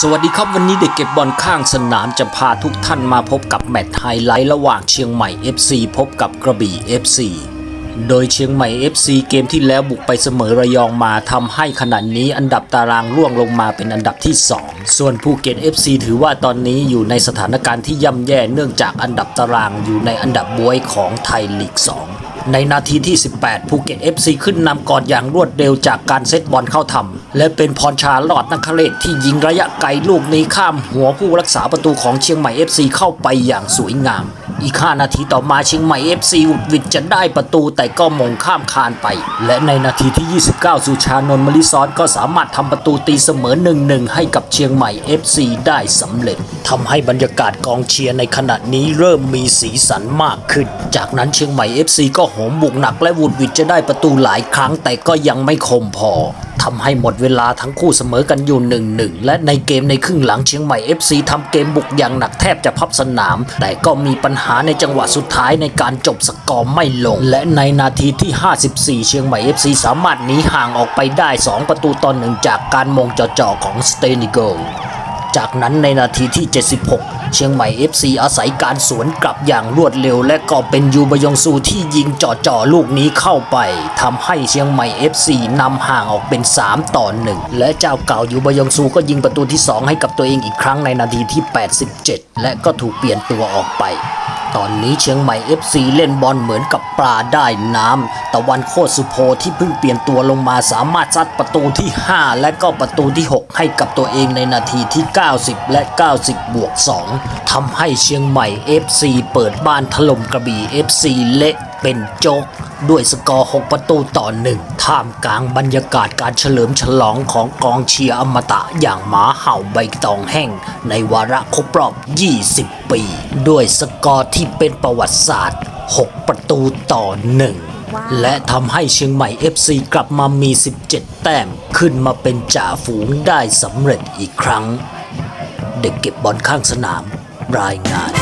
สวัสดีครับวันนี้เด็กเก็บบอลข้างสนามจะพาทุกท่านมาพบกับแมตช์ไฮไลท์ระหว่างเชียงใหม่ FC พบกับกระบี่ FC โดยเชียงใหม่ FC เกมที่แล้วบุกไปเสมอระยองมาทำให้ขณะนี้อันดับตารางร่วงลงมาเป็นอันดับที่ 2 ส่วนภูเก็ต FC ถือว่าตอนนี้อยู่ในสถานการณ์ที่ย่ำแย่เนื่องจากอันดับตารางอยู่ในอันดับบวยของไทยลีก 2 ในนาทีที่ 18 ภูเก็ต FC ขึ้นนำก่อนอย่างรวดเร็วจากการเซตบอลเข้าทำและเป็นพรชาลอดนักเรศที่ยิงระยะไกลลูกนี้ข้ามหัวผู้รักษาประตูของเชียงใหม่ FC เข้าไปอย่างสวยงาม อีก 5 นาทีต่อมาเชียงใหม่ FC วุดวิดจะได้ประตูแต่ก็มงข้ามคานไป และในนาทีที่ 29 สุชานนท์มลิซอนก็สามารถทำประตูตีเสมอ 1-1 ให้กับเชียงใหม่ FC ได้สำเร็จทำให้บรรยากาศกองเชียร์ในขณะนี้เริ่มมีสีสันมากขึ้น จากนั้นเชียงใหม่ FC ก็โหมบุกหนักและวุดวิดจะได้ประตูหลายครั้งแต่ก็ยังไม่คมพอทำให้หมดเวลาทั้งคู่เสมอกันอยู่1-1และในเกมในครึ่งหลังเชียงใหม่ FC ทำเกมบุกอย่างหนักแทบจะพับสนาม แต่ก็มีปัญหาในจังหวะสุดท้ายในการจบสกอร์ไม่ลง และในนาทีที่ 54 เชียงใหม่ FC สามารถหนีห่างออกไปได้ 2 ประตูต่อหนึ่งจากการมงจ่อๆของสเตนิโก จากนั้นในนาทีที่ 76 เชียงใหม่ FC อาศัยการสวนกลับอย่างรวดเร็ว และก็เป็นยูบยองซูที่ยิงจ่อๆลูกนี้เข้าไปทำให้เชียงใหม่ FC นำห่างออกเป็น 3 ต่อ 1 และเจ้าเก่ายูบยองซูก็ยิงประตูที่ 2 ให้กับตัวเองอีกครั้งในนาทีที่ 87 และก็ถูกเปลี่ยนตัวออกไป ตอนนี้เชียงใหม่ FC เล่นบอลเหมือนกับปลาได้น้ำตะวันโคตรสุโพที่เพิ่งเปลี่ยนตัวลงมาสามารถซัดประตูที่ 5 และก็ประตูที่ 6 ให้กับตัวเองในนาทีที่ 90 และ 90 บวก 2ทำให้เชียงใหม่ FC เปิดบ้านถล่มกระบี่ FC เละ เป็นโจ๊กด้วยสกอร์ 6 ประตูต่อหนึ่งท่ามกลางบรรยากาศการเฉลิมฉลองของกองเชียร์อมตะอย่างหมาเห่าใบตองแห้ง ในวาระครบรอบ 20 ปี ด้วยสกอร์ที่เป็นประวัติศาสตร์ 6 ประตูต่อหนึ่งและทำให้เชียงใหม่ FC กลับมามี 17 แต้ม ขึ้นมาเป็นจ่าฝูงได้สำเร็จอีกครั้ง เด็กเก็บบอลข้างสนามรายงาน